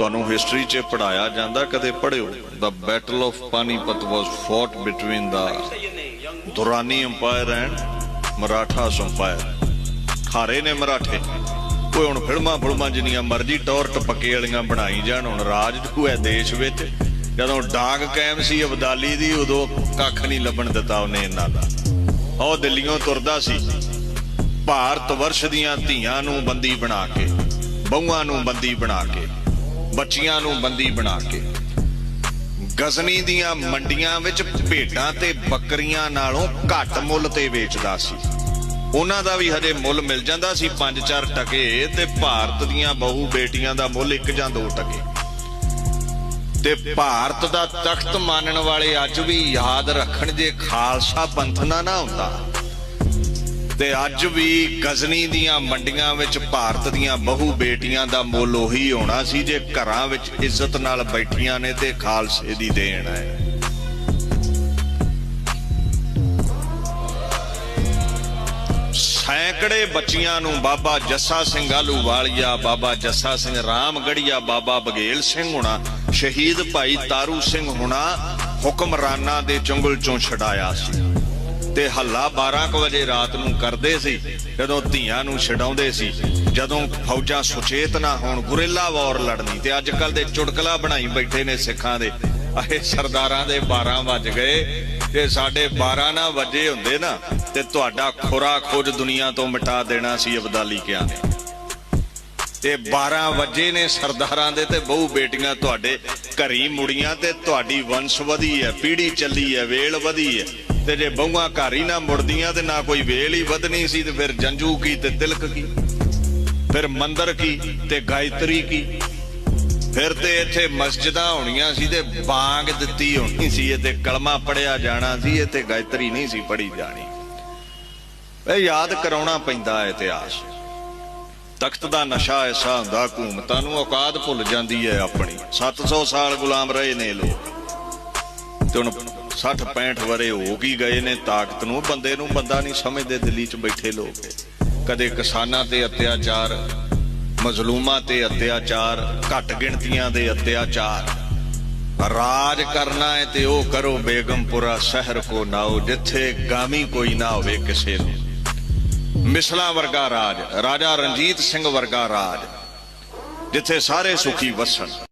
ਤੁਹਾਨੂੰ ਹਿਸਟਰੀ 'ਚ ਪੜਾਇਆ ਜਾਂਦਾ, ਕਦੇ ਪੜਿਓ ਦਾ battle of Panipat was fought between the Durrani empire and Maratha empire ਖਾਰੇ ਨੇ ਮਰਾਠੇ ਕੋਈ ਹੁਣ ਫਿਲਮਾਂ ਫਿਲਮਾਂ ਜਿੰਨੀਆਂ ਮਰਜ਼ੀ ਟੌਰ ਟਪਕੇ ਵਾਲੀਆਂ ਬਣਾਈ ਜਾਣ ਹੁਣ ਰਾਜ ਹੈ ਦੇਸ਼ ਵਿੱਚ ਜਦੋਂ ਡਾਂਗ ਕਾਇਮ ਸੀ ਅਬਦਾਲੀ ਦੀ ਉਦੋਂ ਕੱਖ ਨਹੀਂ ਲੱਭਣ ਦਿੱਤਾ ਉਹਨੇ ਇਹਨਾਂ ਦਾ ਉਹ ਦਿੱਲੀੋਂ ਤੁਰਦਾ ਸੀ ਭਾਰਤ ਵਰਸ਼ ਦੀਆਂ ਧੀਆਂ ਨੂੰ ਬੰਦੀ ਬਣਾ ਕੇ ਬਹੂਆਂ ਨੂੰ ਬੰਦੀ ਬਣਾ ਕੇ ਬੱਚੀਆਂ ਨੂੰ ਬੰਦੀ ਬਣਾ ਕੇ। ਗਜ਼ਨੀ ਦੀਆਂ ਮੰਡੀਆਂ ਵਿੱਚ ਭੇਡਾਂ ਤੇ ਬੱਕਰੀਆਂ ਨਾਲੋਂ ਘੱਟ ਮੁੱਲ ਤੇ ਵੇਚਦਾ ਸੀ। ਉਹਨਾਂ ਦਾ ਵੀ ਹਜੇ ਮੁੱਲ ਮਿਲ ਜਾਂਦਾ ਸੀ 5-4 ਟਕੇ ਤੇ ਭਾਰਤ ਦੀਆਂ ਬਹੂ ਬੇਟੀਆਂ ਦਾ ਮੁੱਲ 1 ਜਾਂ 2 ਟਕੇ। ਤੇ ਭਾਰਤ ਦਾ ਤਖਤ ਮੰਨਣ ਵਾਲੇ ਅੱਜ ਵੀ ਯਾਦ ਰੱਖਣ ਜੇ ਖਾਲਸਾ ਪੰਥ ਨਾ ਨਾ ਹੁੰਦਾ। ਤੇ ਅੱਜ ਵੀ ਗਜ਼ਨੀ ਦੀਆਂ ਮੰਡੀਆਂ ਵਿੱਚ ਭਾਰਤ ਦੀਆਂ ਬਹੂ ਬੇਟੀਆਂ ਦਾ ਮੁੱਲ ਉਹੀ ਹੋਣਾ ਸੀ ਜੇ ਘਰਾਂ ਵਿੱਚ ਇੱਜ਼ਤ ਨਾਲ ਬੈਠੀਆਂ ਨੇ ਤੇ ਖਾਲਸੇ ਦੀ ਦੇਣ ਹੈ। ਸੈਂਕੜੇ ਬੱਚੀਆਂ ਨੂੰ ਬਾਬਾ ਜੱਸਾ ਸਿੰਘ ਆਲੂਵਾਲੀਆ ਬਾਬਾ ਜੱਸਾ ਸਿੰਘ ਰਾਮਗੜੀਆ, ਬਾਬਾ ਬਗੇਲ ਸਿੰਘ ਹੁਣਾ, ਸ਼ਹੀਦ ਭਾਈ ਤਾਰੂ ਸਿੰਘ ਹੁਣਾ ਹੁਕਮਰਾਨਾਂ ਦੇ ਚੁੰਗਲ ਚੋਂ ਛਡਾਇਆ ਸੀ। ਤੇ ਹੱਲਾ 12 ਕੁ ਵਜੇ ਰਾਤ ਨੂੰ ਕਰਦੇ ਸੀ, ਜਦੋਂ ਧੀਆਂ ਨੂੰ ਛਡਾਉਂਦੇ ਸੀ। ਜਦੋਂ ਫੌਜਾਂ ਸੁਚੇਤ ਨਾ ਹੋਣ, ਗੁਰਿੱਲਾ ਵਾਰ ਲੜਨੀ ਤੇ ਅੱਜ ਕੱਲ ਦੇ ਚੁਟਕਲਾ ਬਣਾਈ ਬੈਠੇ ਨੇ ਸਿੱਖਾਂ ਦੇ। ਅਹੇ ਸਰਦਾਰਾਂ ਦੇ 12 ਵੱਜ ਗਏ ਤੇ ਸਾਡੇ 12 ਨਾ ਵਜੇ ਹੁੰਦੇ ਨਾ, ਤੇ ਤੁਹਾਡਾ ਖੁਰਾ ਖੋਜ ਦੁਨੀਆ ਤੋਂ ਮਿਟਾ ਦੇਣਾ ਸੀ ਅਬਦਾਲੀ ਕਿਆ ਨੇ। ਤੇ 12 ਵਜੇ ਨੇ ਸਰਦਾਰਾਂ ਦੇ ਤੇ ਬਹੁ ਬੇਟੀਆਂ ਤੁਹਾਡੇ ਘਰੀ ਮੁੜੀਆਂ ਤੇ ਤੁਹਾਡੀ ਵੰਸ਼ ਵਧੀ ਹੈ ਪੀੜੀ ਚੱਲੀ ਹੈ, ਵੇਲ ਵਧੀ ਹੈ। ਤੇ ਜੇ ਬਹੂਆਂ ਘਰ ਹੀ ਨਾ ਮੁੜਦੀਆਂ ਤੇ ਨਾ ਕੋਈ ਵੇਲ ਹੀ ਵਧਣੀ ਸੀ ਤੇ ਫਿਰ ਜੰਜੂ ਕੀ ਤੇ ਤਿਲਕ ਕੀ? ਫਿਰ ਮੰਦਰ ਕੀ ਤੇ ਗਾਇਤਰੀ ਕੀ? ਫਿਰ ਤੇ ਇੱਥੇ ਮਸਜਿਦਾਂ ਹੋਣੀਆਂ ਸੀ ਤੇ ਬਾਗ ਦਿੱਤੀ ਹੋਣੀ ਸੀ ਤੇ ਕਲਮਾ ਪੜਿਆ ਜਾਣਾ ਸੀ ਤੇ ਗਾਇਤਰੀ ਨਹੀਂ ਸੀ ਪੜੀ ਜਾਣੀ। ਇਹ ਯਾਦ ਕਰਾਉਣਾ ਪੈਂਦਾ ਇਤਿਹਾਸ। ਤਖਤ ਦਾ ਨਸ਼ਾ ਐਸਾ ਹੁੰਦਾ ਹਕੂਮਤਾਂ ਨੂੰ ਔਕਾਤ ਭੁੱਲ ਜਾਂਦੀ ਹੈ ਆਪਣੀ। 700 ਸਾਲ ਗੁਲਾਮ ਰਹੇ ਨੇ ਲੋਕ। ਤੇ ਹੁਣ 60 65 ਵਰੇ ਹੋ ਕੀ ਗਏ ਨੇ, ਤਾਕਤ ਨੂੰ ਬੰਦੇ ਨੂੰ ਬੰਦਾ ਨਹੀਂ ਸਮਝਦੇ, ਦਿੱਲੀ 'ਚ ਬੈਠੇ ਲੋਕ। ਕਦੇ ਕਿਸਾਨਾਂ ਤੇ ਅਤਿਆਚਾਰ, ਮਜ਼ਲੂਮਾਂ ਤੇ ਅਤਿਆਚਾਰ, ਘੱਟ ਗਿਣਤੀਆਂ ਦੇ ਅਤਿਆਚਾਰ। ਰਾਜ ਕਰਨਾ ਹੈ ਤੇ ਉਹ ਕਰੋ, ਬੇਗਮਪੁਰਾ ਸ਼ਹਿਰ ਕੋ ਨਾਓ, ਜਿੱਥੇ ਗਾਮੀ ਕੋਈ ਨਾ ਹੋਵੇ ਕਿਸੇ ਨੂੰ। ਮਿਸਲਾ ਵਰਗਾ ਰਾਜ, ਰਾਜਾ ਰਣਜੀਤ ਸਿੰਘ ਵਰਗਾ ਰਾਜ, ਜਿੱਥੇ ਸਾਰੇ ਸੁਖੀ ਵਸਣ।